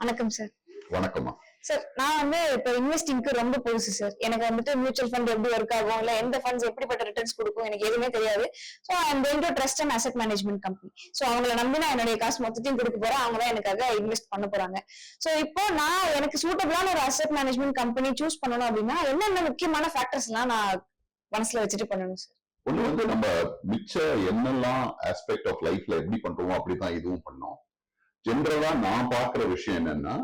வணக்கம் சார் வணக்கம்மா. சார் நான் வந்து இப்போ இன்வெஸ்டிங்க்கு ரொம்ப புதுசு சார் எனக்கு வந்துட்டு மியூச்சுவல் ஃபண்ட் எப்படி ஒர்க் ஆகும் இல்ல எந்த ஃபண்ட்ஸ் எப்படிப்பட்ட ரிட்டர்ன்ஸ் கொடுக்கும் எனக்கு எதுவுமே தெரியாது. I'm going to trust and asset management company so அவங்கள நம்பி நான் என்னுடைய காசு மொத்தத்தையும் கொடுக்க போறேன். அவங்க தான் எனக்காக இன்வெஸ்ட் பண்ண போறாங்க. ஸோ இப்போ நான் எனக்கு சூட்டபிளான ஒரு அசெட் மேனேஜ்மெண்ட் கம்பெனி சூஸ் பண்ணணும் அப்படின்னா என்னென்ன முக்கியமான ஃபேக்டர்ஸ் எல்லாம் நான் மனசுல வச்சுட்டு பண்ணணும் சார் ஒண்ணு வந்து நம்ம மிச்ச என்னெல்லாம் ஆஸ்பெக்ட் ஆஃப் லைஃப்ல எப்படி பண்றோமோ அப்படிதான் இதுவும் பண்ணோம் ஜென்ரலா நான் பாக்குற விஷயம் என்னன்னா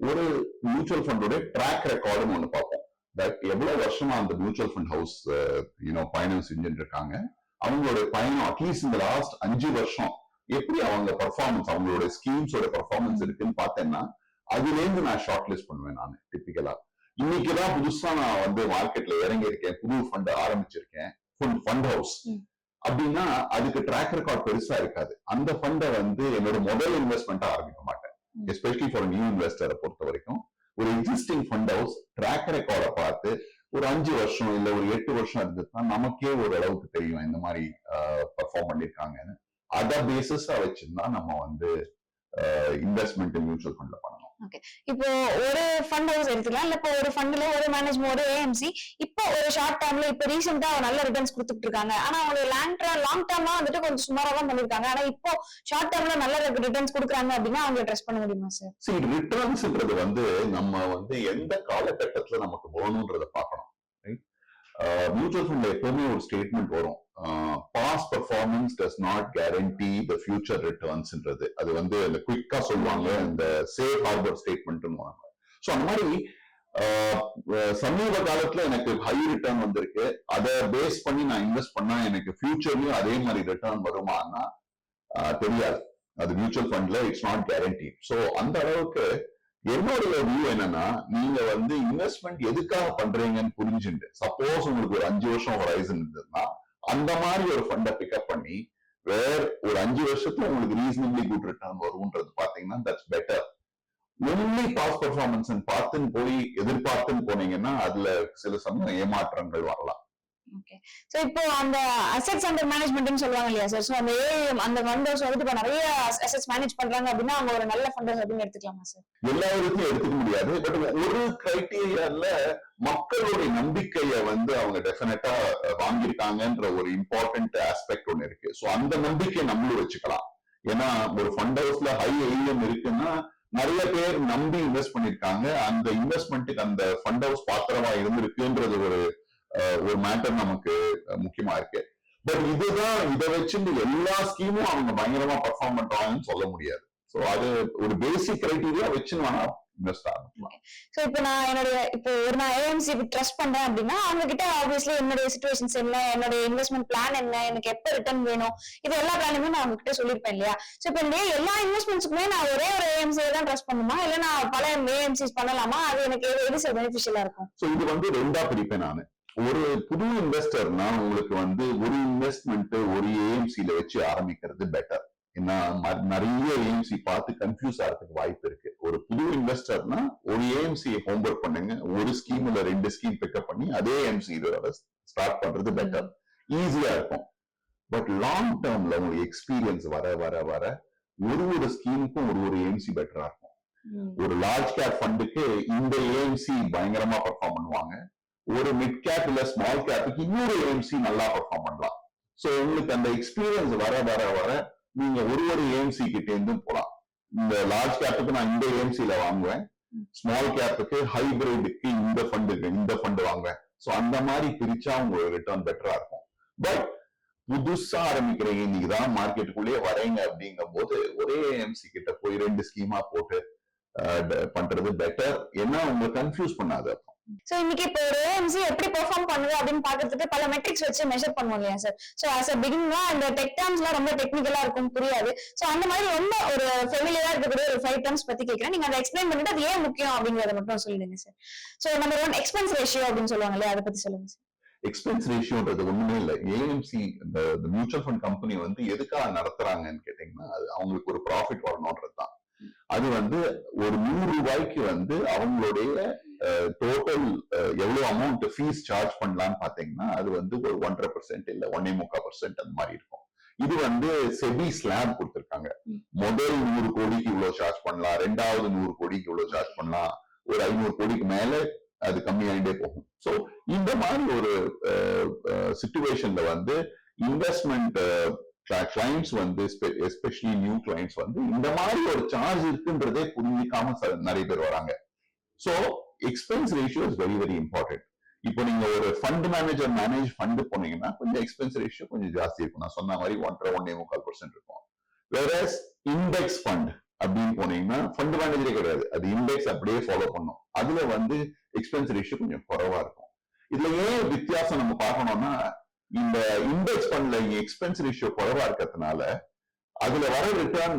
ஒரு மியூச்சுவல் ஃபண்டோட ட்ராக் ரெக்கார்டுன்னு ஒண்ணு பார்ப்போம். தட் எவ்வளவு வருஷமா அந்த மியூச்சுவல் ஃபண்ட் ஹவுஸ் யூனோ பயணம் செஞ்சுட்டு இருக்காங்க? அவங்களோட பயணம் அட்லீஸ்ட் இந்த லாஸ்ட் அஞ்சு வருஷம் எப்படி அவங்க பர்ஃபார்மன்ஸ் அவங்களோட ஸ்கீம்ஸோட பர்ஃபார்மன்ஸ் இருக்குன்னு பார்த்தேன்னா அதுல இருந்து நான் ஷார்ட் லிஸ்ட் பண்ணுவேன் நான் டிப்பிக்கலா இன்னைக்குதான் புதுசா நான் வந்து மார்க்கெட்ல இறங்கி இருக்கேன் புது ஃபண்ட் ஆரம்பிச்சிருக்கேன் ஃபண்ட் ஹவுஸ் அப்படின்னா அதுக்கு ட்ராக் ரெக்கார்ட் பெருசா இருக்காது. அந்த ஃபண்டை வந்து என்னோட முதல் இன்வெஸ்ட்மெண்ட்டா ஆரம்பிக்க மாட்டேன். எஸ்பெஷலி ஃபார் நியூ இன்வெஸ்டரை பொறுத்த வரைக்கும். ஒரு எக்ஸிஸ்டிங் ஃபண்ட் ஹவுஸ் ட்ராக் ரெக்கார்டை பார்த்து ஒரு அஞ்சு வருஷம் இல்ல ஒரு எட்டு வருஷம் இருந்ததுன்னா நமக்கே ஒரு அளவுக்கு தெரியும் இந்த மாதிரி பர்ஃபார்ம் பண்ணிருக்காங்கன்னு. அத பேசிஸா வச்சிருந்தா நம்ம வந்து இன்வெஸ்ட்மெண்ட் மியூச்சுவல் ஃபண்ட்ல ஓகே இப்போ ஒரு ஃபண்ட் ஹவுஸ் எடுத்துக்கலாம். இல்ல இப்போ ஒரு ஃபண்ட்ல ஒரு மேனேஜ்மெண்ட் ஒரு ஏஎம்சி இப்போ ஒரு ஷார்ட் டேர்ம்ல இப்போ ரீசெண்டா நல்ல ரிட்டர்ன்ஸ் கொடுத்துட்டு இருக்காங்க. ஆனா அவங்க லாங் டேர்ம் லாங் டேர்மா வந்துட்டு கொஞ்சம் சுமாரா தான் பண்ணிருக்காங்க ஆனா இப்போ ஷார்ட் டேர்ம்ல நல்ல ரிட்டர்ன்ஸ் கொடுக்குறாங்க அப்படின்னா அவங்க ட்ரெஸ் பண்ண முடியுமா சார் சரி ரிட்டர்ன்ஸ்ன்றது வந்து நம்ம வந்து எந்த காலகட்டத்துல நமக்கு வேணும்ன்றத பார்க்கணும் மியூச்சுவல் ஃபண்ட்ல எப்பவுமே ஒரு ஸ்டேட்மெண்ட் வரும். Past performance does not guarantee the future ரிட்டர்ன்ஸ்ன்றது அது வந்து அந்த குயிக்கா சொல்லுவாங்க இந்த சேஃப் ஹார்பர் ஸ்டேட்மெண்ட்னு ஸோ அந்த மாதிரி ஆஹ், சமீப காலத்துல எனக்கு ஹை ரிட்டர்ன் வந்திருக்கு. அதை பேஸ் பண்ணி நான் இன்வெஸ்ட் பண்ணா எனக்கு ஃபியூச்சர்லயும் அதே மாதிரி ரிட்டர்ன் வருமானா ஆஹ், தெரியாது. அது மியூச்சுவல் ஃபண்ட்ல இட்ஸ் நாட் கேரண்டி ஸோ அந்த அளவுக்கு என்னோட வியூ என்னன்னா நீங்க வந்து இன்வெஸ்ட்மெண்ட் எதுக்காக பண்றீங்கன்னு புரிஞ்சுட்டு சப்போஸ் உங்களுக்கு ஒரு அஞ்சு வருஷம் ஹொரைசன் இருந்ததுன்னா அந்த மாதிரி ஒரு ஃபண்டை பிக்கப் பண்ணி வேற ஒரு அஞ்சு வருஷத்துல உங்களுக்கு ரீசனபிளி குட் ரிட்டர்ன் வரும்ன்றது பாத்தீங்கன்னா that's better only past performance பார்த்துன்னு போய் எதிர்பார்த்துன்னு போனீங்கன்னா அதுல சில சமயம் ஏமாற்றங்கள் வரலாம். ஓகே சோ இப்போ அந்த அசெட்ஸ் அண்டர் மேனேஜ்மெண்ட்னு சொல்லுவாங்க இல்லையா சார் சோ அந்த ஏஎம் அந்த ஃபண்ட் ஹவுஸ் வந்துட்டு இப்போ நிறைய அசெட்ஸ் மேனேஜ் பண்றாங்க அப்படின்னா அவங்க ஒரு நல்ல ஃபண்ட் அப்படின்னு எடுத்துக்கலாமா சார் எல்லா எடுத்துக்க முடியாது. பட் ஒரு கிரைட்டீரியால மக்களுடைய நம்பிக்கையை வந்து அவங்க டெஃபினட்டா வாங்கியிருக்காங்கன்ற ஒரு இம்பார்ட்டன்ட் ஆஸ்பெக்ட் ஒன்னு இருக்கு. சோ அந்த நம்பிக்கையை நம்மளும் வச்சுக்கலாம். ஏன்னா ஒரு ஃபண்ட் ஹவுஸ்ல ஹை ஏஎம் இருக்குன்னா நிறைய பேர் நம்பி இன்வெஸ்ட் பண்ணிருக்காங்க அந்த இன்வெஸ்ட்மெண்ட்டுக்கு அந்த ஃபண்ட் ஹவுஸ் பாத்திரமா இருந்திருக்குன்றது ஒரு ஒரு மேட்டர் நமக்கு முக்கியமா இருக்கு. பட் இதுதான் இதை வச்சு எல்லா ஸ்கீமும் அவங்க பயங்கரமா பர்ஃபார்ம் பண்றாங்கன்னு சொல்ல முடியாது. சோ அது ஒரு பேசிக் கிரைட்டீரியா வச்சு வேணா இன்வெஸ்ட் ஆகலாம் சோ இப்போ நான் என்னுடைய இப்போ ஒரு நான் ஏஎம்சி ட்ரஸ்ட் பண்றேன் அப்படின்னா அவங்க கிட்ட ஆப்வியஸ்லி என்னுடைய சுச்சுவேஷன்ஸ் என்ன என்னுடைய இன்வெஸ்ட்மெண்ட் பிளான் என்ன எனக்கு எப்ப ரிட்டர்ன் வேணும் இது எல்லா பிளானுமே நான் அவங்க கிட்ட சொல்லியிருப்பேன் இல்லையா? சோ இப்போ இந்த எல்லா இன்வெஸ்ட்மெண்ட்ஸ்க்குமே நான் ஒரே ஒரு ஏஎம்சி தான் ட்ரஸ்ட் பண்ணுமா? இல்ல நான் பல ஏஎம்சிஸ் பண்ணலாமா? அது எனக்கு எது- எது பெனிஃபிஷியலா இருக்கும்? சோ இது வந்து ரெண்டா பிரிப்பேன் நானு. ஒரு புது இன்வெஸ்டர்னா உங்களுக்கு வந்து ஒரு இன்வெஸ்ட்மெண்ட் ஒரு ஏஎம்சில வச்சு ஆரம்பிக்கிறது பெட்டர் ஏன்னா நிறைய ஏஎம்சி பார்த்து கன்ஃபியூஸ் ஆகிறதுக்கு வாய்ப்பு இருக்கு. ஒரு புது இன்வெஸ்டர்னா ஒரு ஏஎம்சி ஹோம்ஒர்க் பண்ணுங்க. ஒரு ஸ்கீம் இல்ல ரெண்டு ஸ்கீம் பிக்கப் பண்ணி அதே ஏஎம்சி ஸ்டார்ட் பண்றது பெட்டர் ஈஸியா இருக்கும். பட் லாங் டேர்ம்ல உங்களுக்கு எக்ஸ்பீரியன்ஸ் வர வர வர ஒரு ஒரு ஸ்கீமுக்கும் ஒரு ஒரு ஏஎம்சி பெட்டரா இருக்கும். ஒரு லார்ஜ் கேப் ஃபண்டுக்கு இந்த ஏஎம்சி பயங்கரமா பெர்ஃபார்ம் பண்ணுவாங்க. ஒரு மிட் கேப் இல்ல ஸ்மால் கேப்புக்கு இன்னொரு ஏஎம்சி நல்லா பர்ஃபார்ம் பண்ணலாம். சோ உங்களுக்கு அந்த எக்ஸ்பீரியன்ஸ் வர வர வர நீங்க ஒரு ஒரு ஏஎம்சி கிட்ட இருந்தும் போலாம். இந்த லார்ஜ் கேப்புக்கு நான் இந்த ஏஎம்சில வாங்குவேன். ஸ்மால் கேப்புக்கு ஹைபிரிடுக்கு இந்த ஃபண்டுக்கு இந்த ஃபண்டு வாங்குவேன். சோ அந்த மாதிரி பிரிச்சா உங்களுக்கு ரிட்டர்ன் பெட்டரா இருக்கும். பட் புதுசா ஆரம்பிக்கிறீங்க இன்னைக்கு தான் மார்க்கெட்டுக்குள்ளேயே வரீங்க அப்படிங்கும் போது ஒரே ஏஎம்சி கிட்ட போய் ரெண்டு ஸ்கீமா போட்டு பண்றது பெட்டர் ஏன்னா உங்களை கன்ஃபியூஸ் பண்ணாது அப்போ. சோ இன்னைக்கு இப்போ ஒரு ஏஎம்சி எப்படி பெர்ஃபார்ம் பண்ணுது அப்படின்னு பாக்குறதுக்கு பல மெட்ரிக்ஸ் வச்சு மெஷர் பண்ணுவோம் இல்லையா sir so as a beginner அந்த டெக் டேர்ம்ஸ் எல்லாம் ரொம்ப டெக்னிக்கலா இருக்கும் புரியாது. சோ அந்த மாதிரி ரொம்ப ஒரு ஃபெமிலியரா இருக்கக்கூடிய ஒரு ஃபைவ் டேர்ம்ஸ் பத்தி கேட்கிறேன் நீங்க அதை எக்ஸ்பிளைன் பண்ணிட்டு அது ஏன் முக்கியம் அப்படிங்கறத மட்டும் சொல்லிடுங்க sir so number one expense ratio அப்படின்னு சொல்லுவாங்க இல்லையா அதை பத்தி சொல்லுங்க சார் எக்ஸ்பென்ஸ் ரேஷியோன்றது ஒண்ணுமே இல்லை. ஏஎம்சி இந்த மியூச்சுவல் ஃபண்ட் கம்பெனி வந்து எதுக்காக நடத்துறாங்கன்னு கேட்டீங்கன்னா அது அவங்களுக்கு ஒரு ப்ராஃபிட் வரணும்ன்றது தான் அது வந்து ஒரு நூறு ரூபாய்க்கு வந்து அவங்களுடைய டோட்டல் எவ்வளவு அமௌண்ட் ஃபீஸ் சார்ஜ் பண்ணலாம்னு பாத்தீங்கன்னா அது வந்து ஒரு ஒன்றரை பர்சன்ட் இல்ல ஒன்னே முக்கால் பர்சன்ட் அந்த மாதிரி இருக்கும். இது வந்து செபி ஸ்லாப் கொடுத்திருக்காங்க. முதல் நூறு கோடிக்கு இவ்வளவு சார்ஜ் பண்ணலாம் ரெண்டாவது நூறு கோடிக்கு இவ்வளவு சார்ஜ் பண்ணலாம் ஒரு ஐநூறு கோடிக்கு மேல அது கம்மியாயிட்டே போகும். சோ இந்த மாதிரி ஒரு சுச்சுவேஷன்ல வந்து இன்வெஸ்ட்மெண்ட் கிளைண்ட்ஸ் வந்து எஸ்பெஷலி நியூ கிளைண்ட்ஸ் வந்து இந்த மாதிரி ஒரு சார்ஜ் இருக்குன்றதே புரிஞ்சிக்காம நிறைய பேர் வராங்க. So expense ratio is very very important இப்போ நீங்க ஒரு ஃபண்ட் மேனேஜர் மேனேஜ் ஃபண்ட் போனீங்கன்னா கொஞ்சம் எக்ஸ்பென்ஸ் ரேஷியோ கொஞ்சம் ஜாஸ்தி இருக்கும். நான் சொன்ன மாதிரி ஒன்றரை ஒன்னே முக்கால் பர்சன்ட் இருக்கும். வேற இண்டெக்ஸ் ஃபண்ட் அப்படின்னு போனீங்கன்னா ஃபண்ட் மேனேஜரே கிடையாது. அது இண்டெக்ஸ் அப்படியே ஃபாலோ பண்ணும். அதுல வந்து எக்ஸ்பென்ஸ் ரேஷியோ கொஞ்சம் குறைவா இருக்கும். இதுல ஏன் வித்தியாசம் நம்ம பார்க்கணும்னா இந்த இண்டெக்ஸ் ஃபண்ட்ல எக்ஸ்பென்ஸ் ரேஷியோ குறைவா இருக்கிறதுனால அதுல வர ரிட்டர்ன்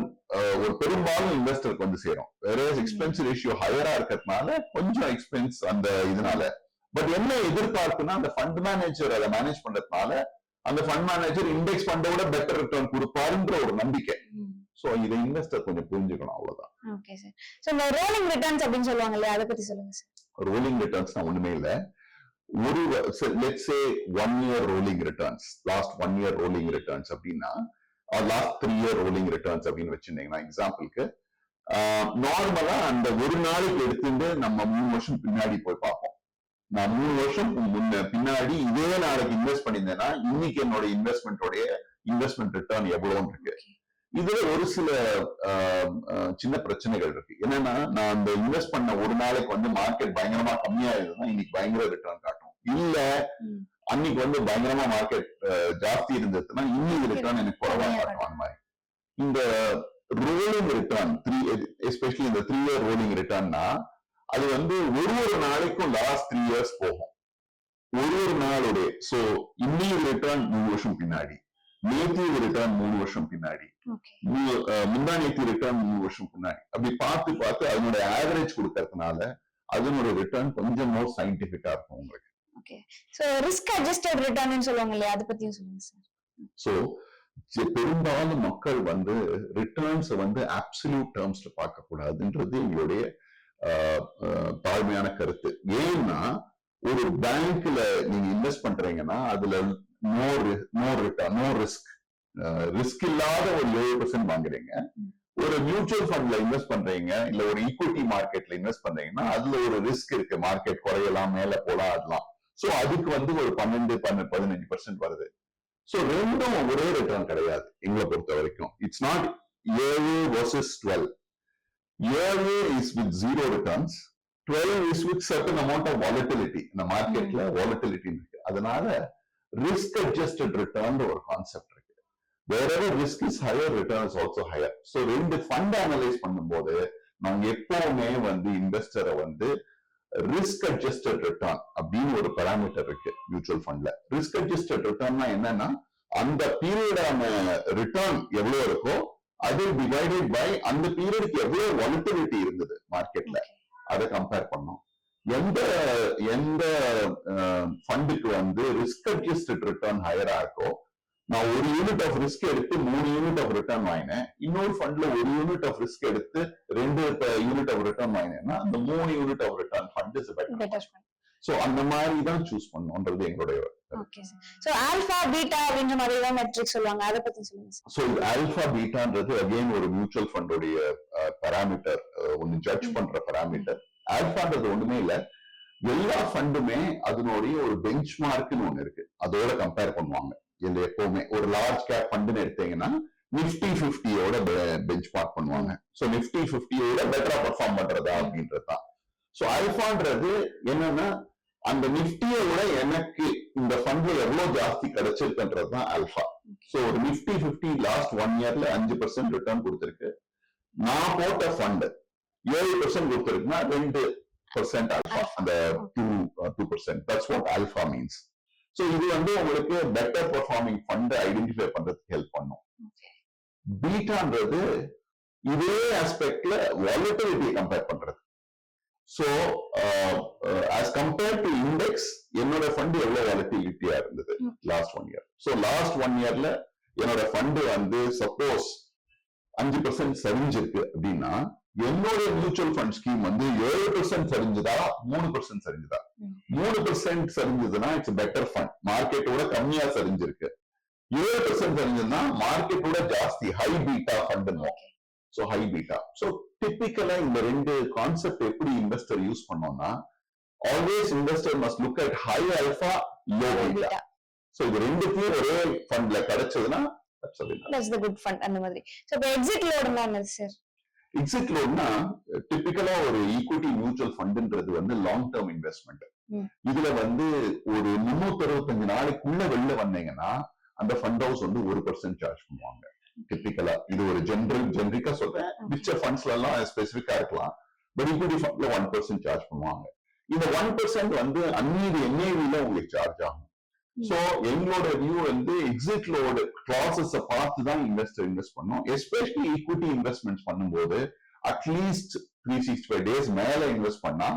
ஒரு பெரும்பாலும் இன்வெஸ்டருக்கு வந்து சேரும். வேற எக்ஸ்பென்ஸ் ரேஷியோ ஹையரா இருக்கிறதுனால கொஞ்சம் எக்ஸ்பென்ஸ் அந்த இதனால. பட் என்ன எதிர்பார்ப்புனா அந்த ஃபண்ட் மேனேஜர் அதை மேனேஜ் பண்றதுனால அந்த ஃபண்ட் மேனேஜர் இண்டெக்ஸ் ஃபண்டோட பெட்டர் ரிட்டர்ன் கொடுப்பாருன்ற ஒரு நம்பிக்கை. சோ இதை இன்வெஸ்டர் கொஞ்சம் புரிஞ்சுக்கணும் அவ்வளவுதான். ஓகே சார் சோ இந்த ரோலிங் ரிட்டர்ன்ஸ் அப்படின்னு சொல்லுவாங்க இல்லையா அதை பத்தி சொல்லுங்க சார் ரோலிங் ரிட்டர்ன்ஸ்னா ஒண்ணுமே இல்ல. ஒரு let's say one year rolling returns last one year rolling returns அப்படின்னா last three year rolling returns அப்படின்னு வச்சிருந்தீங்கன்னா எக்ஸாம்பிளுக்கு நார்மலா அந்த ஒரு நாளைக்கு எடுத்துட்டு நம்ம மூணு வருஷம் பின்னாடி போய் பார்ப்போம். நான் மூணு வருஷம் முன்ன பின்னாடி இதே நாளைக்கு இன்வெஸ்ட் பண்ணியிருந்தேன்னா இன்னைக்கு என்னோட இன்வெஸ்ட்மெண்ட்டோடைய இன்வெஸ்ட்மெண்ட் ரிட்டர்ன் எவ்வளவுன்னு இருக்கு. இதுல ஒரு சில சின்ன பிரச்சனைகள் இருக்கு. என்னன்னா நான் அந்த இன்வெஸ்ட் பண்ண ஒரு நாளைக்கு வந்து மார்க்கெட் பயங்கரமா கம்மியா இருந்ததுன்னா இன்னைக்கு பயங்கர ரிட்டர்ன் காட்டும். இல்ல. அன்னைக்கு வந்து பயங்கரமா மார்க்கெட் ஜாஸ்தி இருந்ததுன்னா இன்னைக்கு ரிட்டர்ன் எனக்கு குறைவா காட்டும். அந்த மாதிரி. இந்த ரோலிங் ரிட்டர்ன் த்ரீ எஸ்பெஷலி இந்த த்ரீ இயர் ரோலிங் ரிட்டர்ன்னா அது வந்து ஒரு ஒரு நாளைக்கும் லாஸ்ட் த்ரீ இயர்ஸ் போகும். ஒரு ஒரு நாளுடைய சோ இன்னைக்கு ரிட்டர்ன் மூணு வருஷம் பின்னாடி. நேற்று ரிட்டர்ன் மூணு வருஷம் பின்னாடி. முந்தா நேற்று ரிட்டர்ன் மூணு வருஷம் முன்னாடி அப்படி பார்த்து பார்த்து அதனுடைய ஆவரேஜ் கொடுக்கறதுனால அதனுடைய ரிட்டர்ன் கொஞ்சம் மோர் சயின்டிபிக்கா இருக்கும் உங்களுக்கு. Okay so risk adjusted return சொல்லுவாங்க இல்லையா? அதை பத்தியும் சொல்லுங்க சார் சோ பெரும்பாலும் மக்கள் வந்து ரிட்டர்ன்ஸ் வந்து அப்சல்யூட் டேர்ம்ஸ்ல பார்க்க கூடாதுன்றது எங்களுடைய தாழ்மையான கருத்து. ஏன்னா ஒரு பேங்க்ல நீங்க இன்வெஸ்ட் பண்றீங்கன்னா அதுல no no return no risk risk இல்லாத ஒரு ஏழு பர்சன்ட் வாங்குறீங்க. ஒரு மியூச்சுவல் ஃபண்ட்ல இன்வெஸ்ட் பண்றீங்க இல்ல ஒரு ஈக்விட்டி மார்க்கெட்ல இன்வெஸ்ட் பண்றீங்கன்னா அதுல ஒரு ரிஸ்க் இருக்கு. மார்க்கெட் குறையலாம் மேல போலாம் அதெல்லாம் சோ அதுக்கு வந்து ஒரு பன்னெண்டு பன்னெண்டு பதினஞ்சு பர்சன்ட் வருது. சோ ரெண்டும் ஒரே ரிட்டர்ன் கிடையாது எங்களை பொறுத்த வரைக்கும். இட்ஸ் நாட் ஏழு வர்சஸ் டுவெல் ஏழு is with zero returns twelve is with certain amount of volatility இந்த மார்க்கெட்ல வாலட்டிலிட்டி இருக்கு. அதனால ரிஸ்க் அட்ஜஸ்டட் ரிட்டர்ன் ஒரு கான்செப்ட் இருக்கு. Wherever risk is higher return is also higher. So ரெண்டு ஃபண்ட் அனலைஸ் பண்ணும்போது நாங்க எப்பவுமே வந்து இன்வெஸ்டரை வந்து ரிஸ்க் அட்ஜஸ்டட் ரிட்டர்ன் அப்படின்னு ஒரு பராமீட்டர் இருக்கு மியூச்சுவல் ஃபண்ட்ல ரிஸ்க் அட்ஜஸ்டட் ரிட்டர்ன்னா என்னன்னா அந்த பீரியடான ரிட்டர்ன் எவ்வளவு இருக்கோ அது டிவைடட் பை அந்த பீரியடுக்கு எவ்வளவு வாலிட்டிலிட்டி இருந்தது மார்க்கெட்ல அதை கம்பேர் பண்ணோம். எந்த எந்த ஃபண்டுக்கு வந்து ரிஸ்க் அட்ஜஸ்டட் ரிட்டர்ன் ஹையரா இருக்கோ நான் ஒரு யூனிட் ஆஃப் ரிஸ்க் எடுத்து மூணு யூனிட் ஆஃப் ரிட்டர்ன் வாங்கினேன். இன்னொரு ஃபண்ட்ல ஒரு யூனிட் ஆஃப் ரிஸ்க் எடுத்து ரெண்டு யூனிட் ஆஃப் ரிட்டர்ன் வாங்கினேன்னா அந்த மூணு unit of return fund is better so அந்த மாதிரி தான் சூஸ் பண்ணணும்ன்றது எங்களுடைய ஓகே சோ ஆல்பா பீட்டா அப்படின்ற மாதிரி தான் மெட்ரிக் சொல்லுவாங்க. அதை பத்தி சொல்லுங்க சோ ஆல்பா பீட்டான்றது அகைன் ஒரு மியூச்சுவல் ஃபண்டோடைய பராமீட்டர் ஒன்னு ஜட்ஜ். பண்ற பராமீட்டர் ஆல்பான்றது ஒண்ணுமே இல்ல. எல்லா ஃபண்டுமே அதனுடைய ஒரு பெஞ்ச் மார்க்னு ஒண்ணு இருக்கு. அதோட கம்பேர் பண்ணுவாங்க. இதுல எப்பவுமே ஒரு லார்ஜ் கேப் ஃபண்டுன்னு எடுத்தீங்கன்னா நிப்டி பிப்டியோட பெஞ்ச் மார்க் பண்ணுவாங்க. சோ நிப்டி பிப்டியோட பெட்டரா பெர்ஃபார்ம் பண்றதா அப்படின்றது தான். சோ ஆல்பான்றது என்னன்னா அந்த நிப்டியை விட எனக்கு இந்த ஃபண்ட்ல எவ்வளவு ஜாஸ்தி கிடைச்சிருக்குன்றது தான் ஆல்பா சோ ஒரு நிப்டி பிப்டி லாஸ்ட் ஒன் இயர்ல அஞ்சு பர்சன்ட் ரிட்டர்ன் கொடுத்திருக்கு. நான் போட்ட ஃபண்ட் ஏழு பர்சன்ட் கொடுத்திருக்குன்னா ரெண்டு பர்சன்ட் ஆல்பா அந்த two two percent that's what alpha means so இது வந்து உங்களுக்கு பெட்டர் பெர்ஃபார்மிங் ஃபண்ட் ஐடென்டிஃபை பண்றதுக்கு ஹெல்ப் பண்ணும். பீட்டான்றது இதே ஆஸ்பெக்ட்ல வாலட்டிலிட்டி கம்பேர் பண்றது. So as compared to index என்னோட ஃபண்ட் எவ்வளவு வாலட்டிலிட்டியா இருந்தது. Last one year so last one இயர்ல என்னோட ஃபண்ட் வந்து சப்போஸ் அஞ்சு பர்சன்ட் சரிஞ்சிருக்கு அப்படின்னா என்னோட மியூச்சுவல் ஃபண்ட் ஸ்கீம் வந்து ஏழு பர்சன்ட் சரிஞ்சுதா மூணு பர்சன்ட் சரிஞ்சுதா. மூணு பர்சன்ட் சரிஞ்சதுன்னா இட்ஸ் பெட்டர் ஃபண்ட் மார்க்கெட்டோட கம்மியா சரிஞ்சிருக்கு. ஏழு பர்சன்ட் தெரிஞ்சதுன்னா மார்க்கெட்டோட ஜாஸ்தி high beta fund so high beta so டிப்பிக்கலா இந்த ரெண்டு கான்செப்ட் எப்படி இன்வெஸ்டர் யூஸ் பண்ணோம்னா always investor must look at high alpha low beta so இது ரெண்டுத்தையும் ஒரே ஃபண்ட்ல கிடைச்சதுன்னா அந்த மாதிரி. எக்ஸிட் லோடுனா சார் எக்ஸிட் லோன்னா டிப்பிக்கலா ஒரு ஈக்விட்டி மியூச்சுவல் ஃபண்டுன்றது வந்து லாங் டேர்ம் இன்வெஸ்ட்மெண்ட். இதுல வந்து ஒரு முன்னூத்தி அறுபத்தஞ்சு நாளைக்குள்ள வெளில வந்தீங்கன்னா அந்த ஃபண்ட் ஹவுஸ் வந்து ஒரு பர்சன்ட் சார்ஜ் பண்ணுவாங்க. டிப்பிக்கலா இது ஒரு ஜென்ரல் ஜென்ரிக்கா சொல்றேன். மிச்ச ஃபண்ட்ஸ்ல எல்லாம் ஸ்பெசிபிக்கா இருக்கலாம். பட் ஈக்விட்டி ஃபண்ட்ல ஒன் பர்சன்ட் சார்ஜ் பண்ணுவாங்க. இந்த ஒன் பர்சன்ட் வந்து அந்நீதி என்ஏவில உங்களுக்கு சார்ஜ் ஆகும். சோ எங்களோட வியூ வந்து எக்ஸிட்லோட ப்ராசஸ பார்த்து தான் இன்வெஸ்டர் இன்வெஸ்ட் பண்ணும். எஸ்பெஷலி ஈக்விட்டி இன்வெஸ்ட்மெண்ட் பண்ணும்போது at least three sixty five days மேல இன்வெஸ்ட் பண்ணா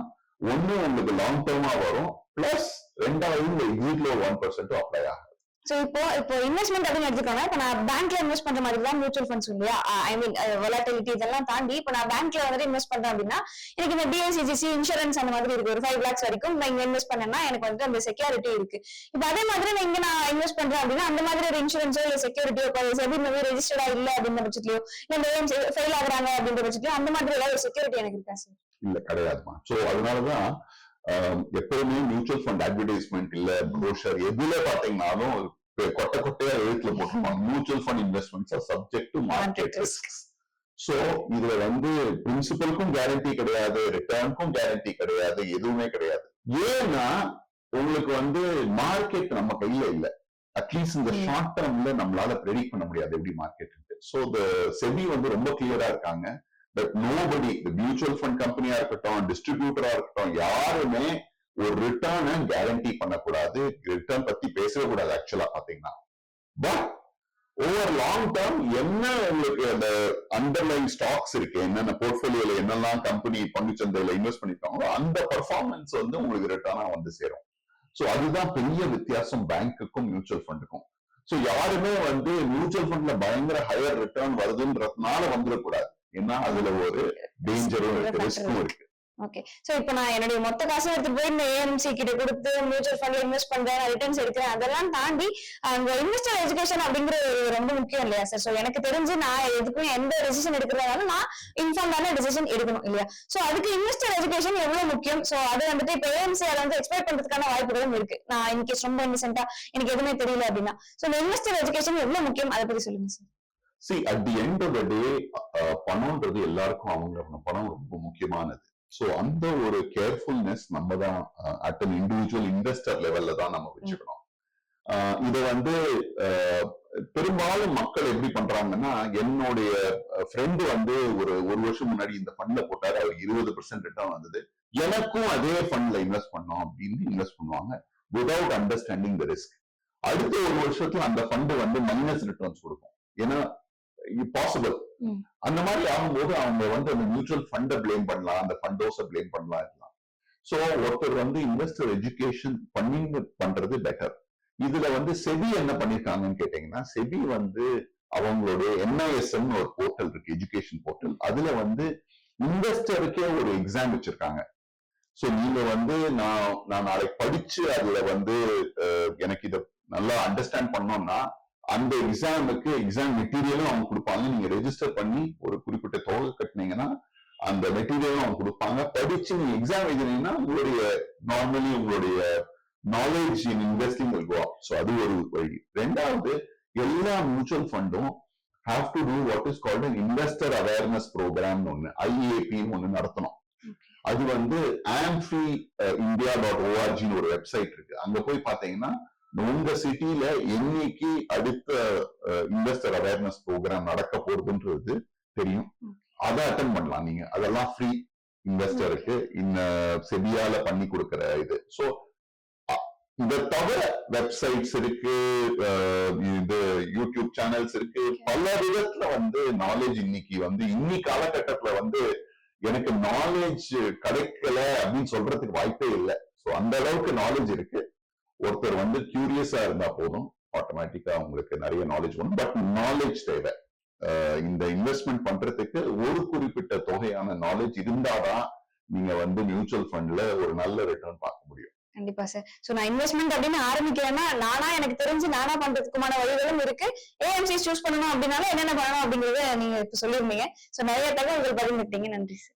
ஒன்னு உங்களுக்கு லாங் டேர்மா வரும். பிளஸ் ரெண்டாவது இந்த எக்ஸிட்ல ஒன் பர்சன்ட் அப்ளை ஆகும் சோ இப்போ இப்போ இன்வெஸ்ட்மெண்ட் அப்படின்னு எடுத்துக்கோங்க. இப்போ நான் பேங்க்ல இன்வெஸ்ட் பண்ற மாதிரி தான் மியூச்சுவல் ஃபண்ட்ஸ் இல்லையா? ஐ மீன் வொலாட்டிலிட்டி இதெல்லாம் தாண்டி இப்போ நான் பேங்க்ல வந்துட்டு இன்வெஸ்ட் பண்றேன் அப்படின்னா எனக்கு இந்த டிஎஸ்சிஜிசி இன்சூரன்ஸ் அந்த மாதிரி இருக்கு. ஒரு ஃபைவ் லேக்ஸ் வரைக்கும் நான் இங்க இன்வெஸ்ட் பண்ணேன்னா எனக்கு வந்துட்டு அந்த செக்யூரிட்டி இருக்கு. இப்போ அதே மாதிரி நான் இங்க நான் இன்வெஸ்ட் பண்றேன் அப்படின்னா அந்த மாதிரி ஒரு இன்சூரன்ஸோ இல்ல செக்யூரிட்டியோ செபி மாதிரி ரெஜிஸ்டர்டா இல்ல அப்படின்ற பட்சத்திலயோ இல்ல ஃபெயில் ஆகுறாங்க அப்படின்ற பட்சத்திலயோ அந்த மாதிரி ஏதாவது செக்யூரிட்டி எனக்கு இருக்கா சார் இல்ல கிடையாதுமா. சோ அதனாலதான் எப்பவுமே மியூச்சுவல் ஃபண்ட் அட்வர்டைஸ்மெண்ட் இல்ல ப்ரோஷர் எதுல பாத்தீங்கன்னாலும் கொட்டை கொட்டையா எழுத்துல போட்டிருப்பாங்க mutual fund investments are subject to market. Risk so இதுல வந்து பிரின்சிபலுக்கும் கேரண்டி கிடையாது ரிட்டர்னுக்கும் கேரண்டி கிடையாது எதுவுமே கிடையாது ஏன்னா உங்களுக்கு வந்து மார்க்கெட் நம்ம கையில இல்ல அட்லீஸ்ட் இந்த. ஷார்ட் டேர்ம்ல நம்மளால ப்ரெடிக்ட் பண்ண முடியாது எப்படி மார்க்கெட் சோ த செபி வந்து ரொம்ப கிளியரா இருக்காங்க பட் நோபடி மியூச்சுவல் ஃபண்ட் கம்பெனியா இருக்கட்டும் டிஸ்ட்ரிபியூட்டரா இருக்கட்டும் யாருமே ஒரு ரிட்டர்னை கேரண்டி பண்ணக்கூடாது. ரிட்டர்ன் பத்தி பேசவே கூடாது ஆக்சுவலா பாத்தீங்கன்னா பட் ஓவர் லாங் டேர்ம் என்ன உங்களுக்கு அந்த அண்டர்லைன் ஸ்டாக்ஸ் இருக்கு? என்னென்ன போர்ட்போலியோல என்னெல்லாம் கம்பெனி பங்குச்சந்தையில இன்வெஸ்ட் பண்ணிருக்காங்களோ அந்த பர்ஃபார்மன்ஸ் வந்து உங்களுக்கு ரிட்டர்னா வந்து சேரும். சோ அதுதான் பெரிய வித்தியாசம் பேங்க்குக்கும் மியூச்சுவல் ஃபண்டுக்கும் சோ யாருமே வந்து மியூச்சுவல் ஃபண்ட்ல பயங்கர ஹையர் ரிட்டர்ன் வருதுன்றதுனால வந்துடக்கூடாது. ஏன்னா அதுல ஒரு டேஞ்சரும் இருக்கு ரிஸ்க்கும் இருக்கு. ஓகே சோ இப்போ நான் என்னுடைய மொத்த காசும் எடுத்துட்டு போய் இந்த ஏஎம்சி கிட்ட கொடுத்து மியூச்சுவல் ஃபண்ட்ல இன்வெஸ்ட் பண்றேன் ரிட்டர்ன்ஸ் எடுக்கிறேன் அதெல்லாம் தாண்டி அந்த இன்வெஸ்டர் எஜுகேஷன் அப்படிங்கிறது ரொம்ப முக்கியம் இல்லையா சார் சோ எனக்கு தெரிஞ்சு நான் எதுக்கும் எந்த டெசிஷன் எடுக்கிறதாலும் நான் இன்ஃபார்ம்டான டெசிஷன் எடுக்கணும் இல்லையா? சோ அதுக்கு இன்வெஸ்டர் எஜுகேஷன் எவ்வளவு முக்கியம்? சோ அது வந்துட்டு இப்போ ஏஎம்சி அதை வந்து எக்ஸ்பெக்ட் பண்றதுக்கான வாய்ப்புகளும் இருக்கு. நான் இன்கேஸ் ரொம்ப இன்னசென்டா எனக்கு எதுவுமே தெரியல அப்படின்னா. சோ இந்த இன்வெஸ்டர் எஜுகேஷன் எவ்வளவு முக்கியம்? அதை பத்தி சொல்லுங்க sir see at the end of the day பணம்ன்றது எல்லாருக்கும் அவங்க பணம் ரொம்ப முக்கியமானது. சோ அந்த ஒரு கேர்ஃபுல்னஸ் நம்ம தான் அட் அன் இண்டிவிஜுவல் இன்வெஸ்டர் லெவல்ல தான் நம்ம வச்சுக்கணும். இதை வந்து பெரும்பாலும் மக்கள் எப்படி பண்றாங்கன்னா என்னுடைய ஃப்ரெண்டு வந்து ஒரு ஒரு வருஷம் முன்னாடி இந்த ஃபண்ட்ல போட்டாரு. அவர் இருபது பெர்சென்ட் ரிட்டர்ன் வந்தது. எனக்கும் அதே ஃபண்ட்ல இன்வெஸ்ட் பண்ணோம் அப்படின்னு இன்வெஸ்ட் பண்ணுவாங்க விதவுட் அண்டர்ஸ்டாண்டிங் த ரிஸ்க் அடுத்த ஒரு வருஷத்துல அந்த ஃபண்டு வந்து மைனஸ் ரிட்டர்ன்ஸ் கொடுக்கும். ஏன்னா பாசிபிள் அந்த மாதிரி ஆகும்போது அவங்க வந்து அந்த மியூச்சுவல் ஃபண்டை பிளேம் பண்ணலாம் அந்த ஃபண்ட் ஹவுஸை பிளேம் பண்ணலாம் இருக்கலாம். சோ ஒருத்தர் வந்து இன்வெஸ்டர் எஜுகேஷன் பண்ணி பண்றது பெட்டர் இதுல வந்து செபி என்ன பண்ணிருக்காங்கன்னு கேட்டீங்கன்னா செபி வந்து அவங்களுடைய என்ஐஎஸ்எம் ஒரு போர்ட்டல் இருக்கு எஜுகேஷன் போர்ட்டல் அதுல வந்து இன்வெஸ்டருக்கே ஒரு எக்ஸாம் வச்சிருக்காங்க. சோ நீங்க வந்து நான் நான் நாளைக்கு படிச்சு அதுல வந்து எனக்கு இத நல்லா அண்டர்ஸ்டாண்ட் பண்ணோம்னா அந்த எக்ஸாமுக்கு எக்ஸாம் மெட்டீரியலும் அவங்க கொடுப்பாங்க. நீங்க ரெஜிஸ்டர் பண்ணி ஒரு குறிப்பிட்ட தொகை கட்டினீங்கன்னா அந்த மெட்டீரியலும் அவங்க கொடுப்பாங்க. படிச்சு நீங்க எக்ஸாம் எழுதினீங்கன்னா உங்களுடைய நார்மலி உங்களுடைய நாலேஜ் இன் இன்வெஸ்டிங் ஸோ அது ஒரு வழி. ரெண்டாவது எல்லா mutual ஃபண்டும் have to do what is called investor awareness ப்ரோக்ராம்னு ஒன்னு ஐஏபின்னு ஒன்னு நடத்தணும். அது வந்து ஆம்ஃபி இந்தியா டாட் ஓஆர்ஜின்னு ஒரு வெப்சைட் இருக்கு. அங்க போய் பாத்தீங்கன்னா உங்க சிட்டில என்னைக்கு அடுத்த இன்வெஸ்டர் அவேர்னஸ் ப்ரோக்ராம் நடக்க போகுதுன்றது தெரியும். அதை அட்டன் பண்ணலாம் நீங்க. அதெல்லாம் ஃப்ரீ இன்வெஸ்டருக்கு இந்த செபியால பண்ணி கொடுக்கிற இது. ஸோ இதை தவிர வெப்சைட்ஸ் இருக்கு இது யூடியூப் சேனல்ஸ் இருக்கு. பல விதத்துல வந்து நாலேஜ் இன்னைக்கு வந்து இன்னி காலகட்டத்துல வந்து எனக்கு நாலேஜ் கிடைக்கல அப்படின்னு சொல்றதுக்கு வாய்ப்பே இல்லை. ஸோ அந்த அளவுக்கு நாலேஜ் இருக்கு. ஒருத்தர் வந்து கியூரியஸா இருந்தா போதும். ஆட்டோமேட்டிக்கா உங்களுக்கு நிறைய நாலேஜ் வரும். பட் நாலேஜ் தேவை. இந்த இன்வெஸ்ட்மெண்ட் பண்றதுக்கு ஒரு குறிப்பிட்ட தொகையான நாலேஜ் இருந்தாதான் நீங்க வந்து மியூச்சுவல் ஃபண்ட்ல ஒரு நல்ல ரிட்டர்ன் பார்க்க முடியும். கண்டிப்பா சார் சோ நான் இன்வெஸ்ட்மெண்ட் அப்படின்னு ஆரம்பிக்கிறேன்னா நானா எனக்கு தெரிஞ்சு நானா பண்றதுக்குமான வழிகளும் இருக்கு. ஏஎம்சி சூஸ் பண்ணணும் அப்படின்னாலும் என்னென்ன பண்ணணும் அப்படிங்கறத நீங்க இப்ப சொல்லியிருந்தீங்க. சோ நிறைய தகவல்கள் பகிர்ந்துட்டீங்க நன்றி சார்